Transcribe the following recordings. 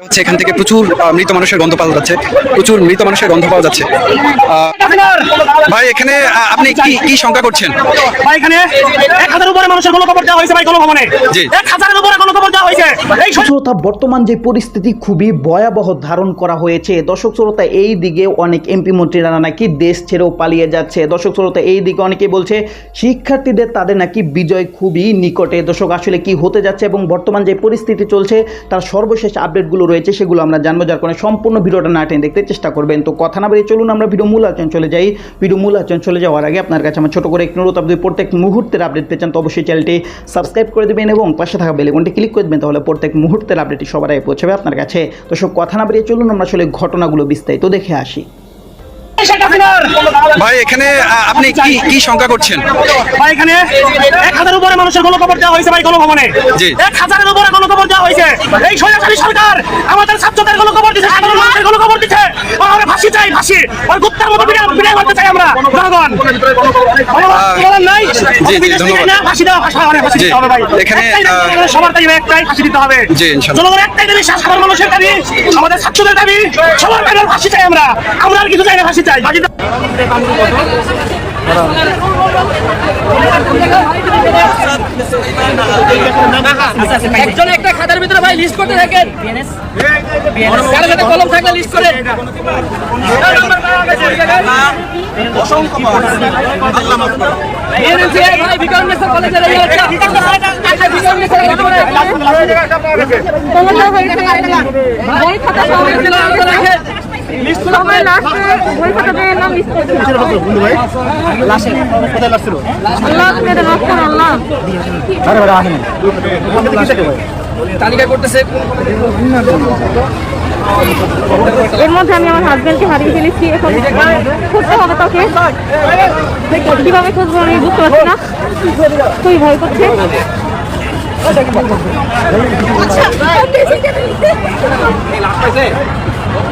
হচ্ছে এখান থেকে প্রচুর মৃত মানুষের গন্ধ পাওয়া যাচ্ছে। প্রচুর মৃত মানুষের গন্ধ পাওয়া যাচ্ছে। ভাই এখানে আপনি কি কি শঙ্কা করছেন? ভাই এখানে এক হাজার উপরে মানুষের গণকবর দেওয়া হয়েছে ভাই গণভবনে। জি। এক হাজারের উপরে গণকবর দেওয়া হয়েছে। এই শ্রোতা বর্তমান যে পরিস্থিতি খুবই ভয়াবহ ধারণ করা হয়েছে। দর্শক শ্রোতা এই দিকে অনেক এমপি মন্ত্রীরা নাকি দেশ ছেড়েও পালিয়ে যাচ্ছে। দর্শক শ্রোতা এই দিকে অনেকে বলছে শিক্ষার্থীদের তাদের নাকি বিজয় খুবই নিকটে। দর্শক আসলে কি হতে যাচ্ছে এবং বর্তমান যে পরিস্থিতি চলছে তার সর্বশেষ আপডেটগুলো রয়েছে সেগুলো আমরা জানব, যার কারণে সম্পূর্ণ ভিডিওটা না টেনে দেখতে চেষ্টা করবেন। তো কথা না বেরিয়ে চলুন, আমরা ভিডিও মূল আচরণ চলে যাই। ভিডিও মূল আচরণ চলে যাওয়ার আগে আপনার কাছে আমার ছোটো করে একটু অনুরোধ, আপনি প্রত্যেক মুহূর্তের আপডেট পেয়ে চান, তো অবশ্যই চ্যানেলটি সাবস্ক্রাইব করে দেবেন এবং পাশে থাকা বেলেগনটি ক্লিক করে দেবেন, তাহলে প্রত্যেক মুহূর্তের আপডেটটি সবার আগে পৌঁছাবে আপনার কাছে। তো সব কথা না বেরিয়ে চলুন, আমরা আসলে ঘটনাগুলো বিস্তারিত দেখে আসি। ভাই এখানে আপনি কি কি শঙ্কা করছেন? ভাই এখানে এক হাজার উপরে মানুষের গণকবর দেওয়া হয়েছে ভাই গণভবনে। এক হাজারের উপরে গণকবর দেওয়া হয়েছে। এই সরকার আমাদের ছাত্রদের গণকবর দিচ্ছে সাধারণ মানুষের গণকবর দিচ্ছে আমরা ফাঁসি চাই ফাঁসি। গুপ্তার মতো বিদায় করতে আমরা। জনগণ। দিতে হবে একটাই দাবি, আহ, সবার দাবি একটাই ফাঁসি দিতে হবে। জি, একটাই দাবি সাধারণ মানুষের দাবি। আমাদের ছাত্রদের দাবি সবার দাবি ফাঁসি চাই আমরা। আমরা আর কিছু চাই না ফাঁসি চাই। একজন একটা খাতার ভিতরে ভাই লিস্ট করতে থাকেন। কলম থাকলে লিস্ট করেন। ভাই তালিকা করতেছে। এর মধ্যে আমি আমার হাজবেন্ডকে হারিয়ে ফেলেছি এখন খুঁজতে হবে তোকে। কীভাবে খুঁজবো আমি বুঝতে পারছি না। খুবই ভয় করছে। আহ,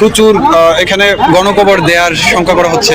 প্রচুর এখানে গণকবর দেওয়ার শঙ্কা করা হচ্ছে।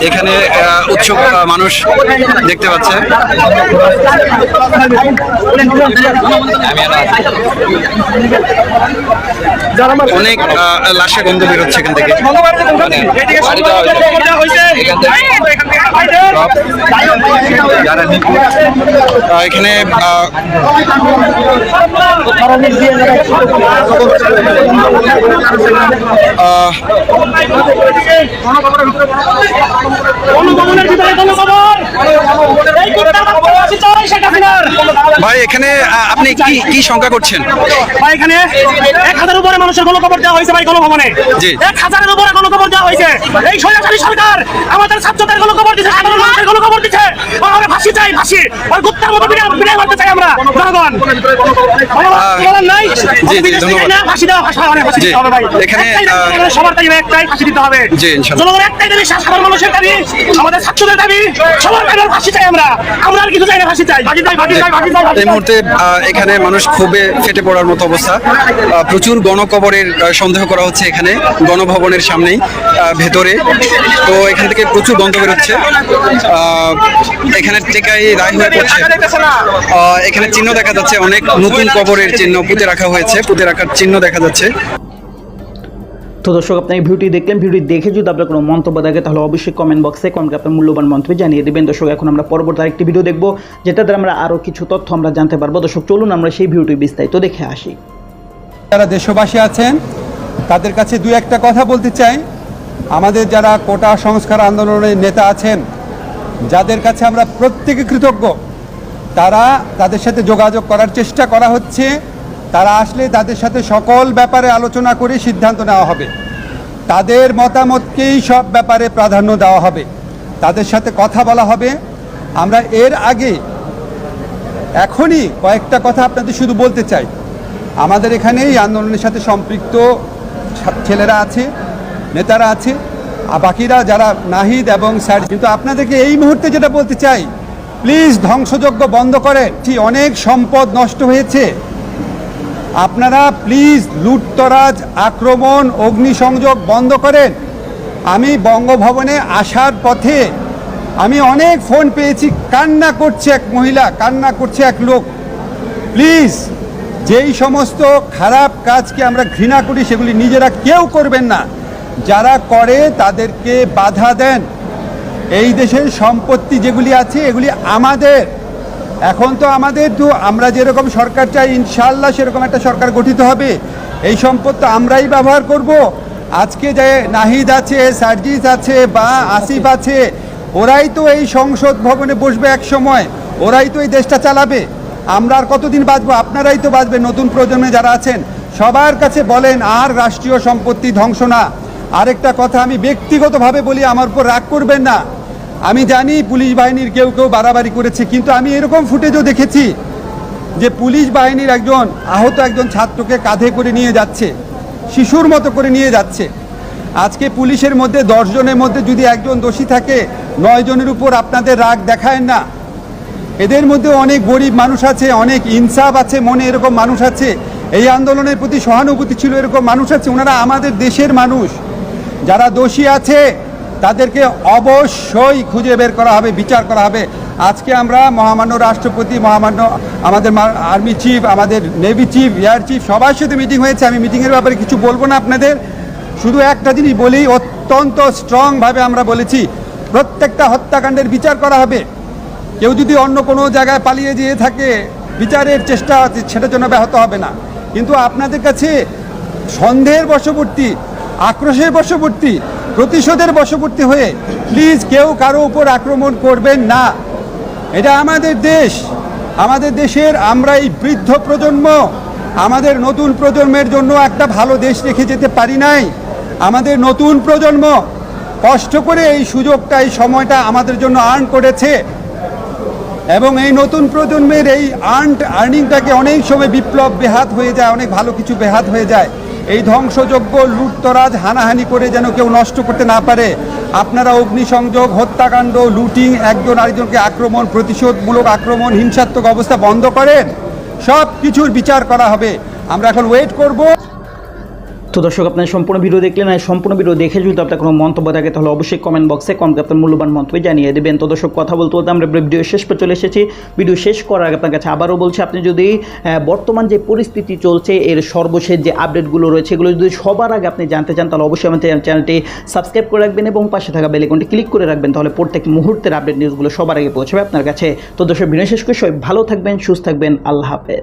এখানে উৎসুক মানুষ দেখতে পাচ্ছে। অনেক লাশের গন্ধ বেরোচ্ছে এখান থেকে। মানে এখান আহ, ভাই এখানে আপনি কি কি শঙ্কা করছেন? ভাই এখানে এক হাজার উপরে মানুষের গণকবর দেওয়া হয়েছে ভাই গণভবনে। এক হাজারের উপরে গণকবর দেওয়া হয়েছে। এই সরকারি সরকার আমাদের ছাত্রদের গণকবর দিচ্ছে সাধারণ মানুষের গণকবর দিচ্ছে ফাঁসি চাই ফাঁসি। ওই গুপ্তার মতো করতে চাই আমরা। জনগণ। নাই। জি, বিদেশ ধন্যবাদ। না, ফাঁসি দেওয়া ফাঁসি ফাঁসি দিতে হবে ভাই। এখানে, সবার দাবি একটাই ফাঁসি দিতে হবে। জি, ইনশাল্লাহ। জনগণের একটাই দাবি সাধারণ মানুষের দাবি আমাদের ছাত্রদের দাবি সবার দাবি ফাঁসি চাই আমরা। আমরা আর কিছু চাই না ফাঁসি চাই। ফাঁসি চাই ফাঁসি চাই ফাঁসি চাই এই মুহূর্তে এখানে মানুষ খুবই ফেটে পড়ার মতো অবস্থা। প্রচুর গণকবরের সন্দেহ করা হচ্ছে এখানে গণভবনের সামনেই ভেতরে। তো এখান থেকে প্রচুর গন্ধ বেরোচ্ছে। এখানে টেকাই রায় হয়ে পড়ছে। এখানে চিহ্ন দেখা যাচ্ছে অনেক নতুন কবরের চিহ্ন পুঁতে রাখা হয়েছে পুঁতে রাখার চিহ্ন দেখা যাচ্ছে। তো দর্শক আপনি এই ভিডিওটি দেখলেন ভিডিওটি দেখে যদি আপনার কোনো মন্তব্য থাকে তাহলে অবশ্যই কমেন্ট বক্সে কমেন্ট আপনার মূল্যবান মন্তব্য জানিয়ে দেবেন। দর্শক এখন আমরা পরবর্তী আরেকটি ভিডিও দেখব যেটা দ্বারা আমরা আরও কিছু তথ্য আমরা জানতে পারব। দর্শক চলুন আমরা সেই ভিডিওটি বিস্তারিত দেখে আসি। যারা দেশবাসী আছেন তাদের কাছে দু একটা কথা বলতে চাই। আমাদের যারা কোটা সংস্কার আন্দোলনের নেতা আছেন যাদের কাছে আমরা প্রত্যেকে কৃতজ্ঞ, তারা তাদের সাথে যোগাযোগ করার চেষ্টা করা হচ্ছে। তারা আসলে তাদের সাথে সকল ব্যাপারে আলোচনা করে সিদ্ধান্ত নেওয়া হবে। তাদের মতামতকেই সব ব্যাপারে প্রাধান্য দেওয়া হবে। তাদের সাথে কথা বলা হবে। আমরা এর আগে এখনই কয়েকটা কথা আপনাদের শুধু বলতে চাই। আমাদের এখানে এই আন্দোলনের সাথে সম্পৃক্ত ছেলেরা আছে, নেতারা আছে। আর বাকিরা যারা নাহিদ এবং স্যার, কিন্তু আপনাদেরকে এই মুহূর্তে যেটা বলতে চাই প্লিজ ধ্বংসযজ্ঞ বন্ধ করেন। অনেক সম্পদ নষ্ট হয়েছে। আপনারা প্লিজ লুটতরাজ, আক্রমণ, অগ্নিসংযোগ বন্ধ করেন। আমি বঙ্গভবনে আসার পথে আমি অনেক ফোন পেয়েছি, কান্না করছে এক মহিলা, কান্না করছে এক লোক। প্লিজ যেই সমস্ত খারাপ কাজকে আমরা ঘৃণা করি, সেগুলি নিজেরা কেউ করবেন না। যারা করে তাদেরকে বাধা দেন। এই দেশের সম্পত্তি যেগুলি আছে, এগুলি আমাদের। এখন তো আমাদের তো আমরা যেরকম সরকার চাই ইনশাল্লাহ সেরকম একটা সরকার গঠিত হবে। এই সম্পদ তো আমরাই ব্যবহার করব। আজকে যে নাহিদ আছে, সার্জিস আছে বা আসিফ আছে, ওরাই তো এই সংসদ ভবনে বসবে এক সময়। ওরাই তো এই দেশটা চালাবে। আমরা আর কতদিন বাঁচবো? আপনারাই তো বাঁচবে নতুন প্রজন্মে যারা আছেন, সবার কাছে বলেন, আর রাষ্ট্রীয় সম্পত্তি ধ্বংস না। আরেকটা কথা আমি ব্যক্তিগতভাবে বলি, আমার উপর রাগ করবেন না। আমি জানি পুলিশ বাহিনীর কেউ কেউ বাড়াবাড়ি করেছে, কিন্তু আমি এরকম ফুটেজও দেখেছি যে পুলিশ বাহিনীর একজন আহত একজন ছাত্রকে কাঁধে করে নিয়ে যাচ্ছে, শিশুর মতো করে নিয়ে যাচ্ছে। আজকে পুলিশের মধ্যে দশজনের মধ্যে যদি একজন দোষী থাকে, নয় জনের উপর আপনাদের রাগ দেখায় না। এদের মধ্যে অনেক গরিব মানুষ আছে, অনেক ইনসাফ আছে, মনে এরকম মানুষ আছে। এই আন্দোলনের প্রতি সহানুভূতি ছিল এরকম মানুষ আছে, ওনারা আমাদের দেশের মানুষ। যারা দোষী আছে, তাদেরকে অবশ্যই খুঁজে বের করা হবে, বিচার করা হবে। আজকে আমরা মহামান্য রাষ্ট্রপতি, মহামান্য আমাদের আর্মি চিফ, আমাদের নেভি চিফ, এয়ার চিফ, সবার সাথে মিটিং হয়েছে। আমি মিটিংয়ের ব্যাপারে কিছু বলব না আপনাদের। শুধু একটা জিনিস বলি, অত্যন্ত স্ট্রংভাবে আমরা বলেছি, প্রত্যেকটা হত্যাকাণ্ডের বিচার করা হবে। কেউ যদি অন্য কোনো জায়গায় পালিয়ে যেয়ে থাকে, বিচারের চেষ্টা সেটার জন্য ব্যাহত হবে না। কিন্তু আপনাদের কাছে সন্দেহের বশবর্তী আক্রোশের বশবর্তী, প্রতিশোধের বশবর্তী হয়ে প্লিজ কেউ কারও উপর আক্রমণ করবেন না। এটা আমাদের দেশ। আমাদের দেশের আমরা এই বৃদ্ধ প্রজন্ম। আমাদের নতুন প্রজন্মের জন্য একটা ভালো দেশ রেখে যেতে পারি নাই। আমাদের নতুন প্রজন্ম কষ্ট করে এই সুযোগটা, এই সময়টা আমাদের জন্য আর্ন করেছে। এবং এই নতুন প্রজন্মের এই আর্ন আর্নিংটাকে অনেক সময় বিপ্লব বেহাত হয়ে যায়, অনেক ভালো কিছু বেহাত হয়ে যায়। এই ধ্বংসযোগ্য লুটতরাজ হানাহানি করে যেন কেউ নষ্ট করতে না পারে। আপনারা অগ্নিসংযোগ, হত্যাকাণ্ড, লুটিং, একজন আরেকজনকে আক্রমণ, প্রতিশোধমূলক আক্রমণ, হিংসাত্মক অবস্থা বন্ধ করেন। সব কিছুর বিচার করা হবে। আমরা এখন ওয়েট করব। তো দর্শক, আপনার সম্পূর্ণ ভিডিও দেখলেন আর সম্পূর্ণ ভিডিও দেখে যদি আপনার কোনো মন্তব্য থাকে, তাহলে অবশ্যই কমেন্ট বক্সে কমেন্ট আপনার মূল্যবান মন্তব্য জানিয়ে দেবেন। তো দর্শক, কথা বলতে বলতে আমরা ভিডিও শেষ পর চলে এসেছি। ভিডিও শেষ করার আগে আপনার কাছে আবারও বলছি, আপনি যদি বর্তমান যে পরিস্থিতি চলছে, এর সর্বশেষ যে আপডেটগুলো রয়েছে, এগুলো যদি সবার আগে আপনি জানতে চান, তাহলে অবশ্যই আমাদের চ্যানেলটি সাবস্ক্রাইব করে রাখবেন এবং পাশে থাকা বেলেকনটি ক্লিক করে রাখবেন, তাহলে প্রত্যেক মুহূর্তের আপডেট নিউজগুলো সবার আগে পৌঁছাবে আপনার কাছে। তো দর্শক, ভিডিও শেষ করে সবাই ভালো থাকবেন, সুস্থ থাকবেন, আল্লাহ হাফেজ।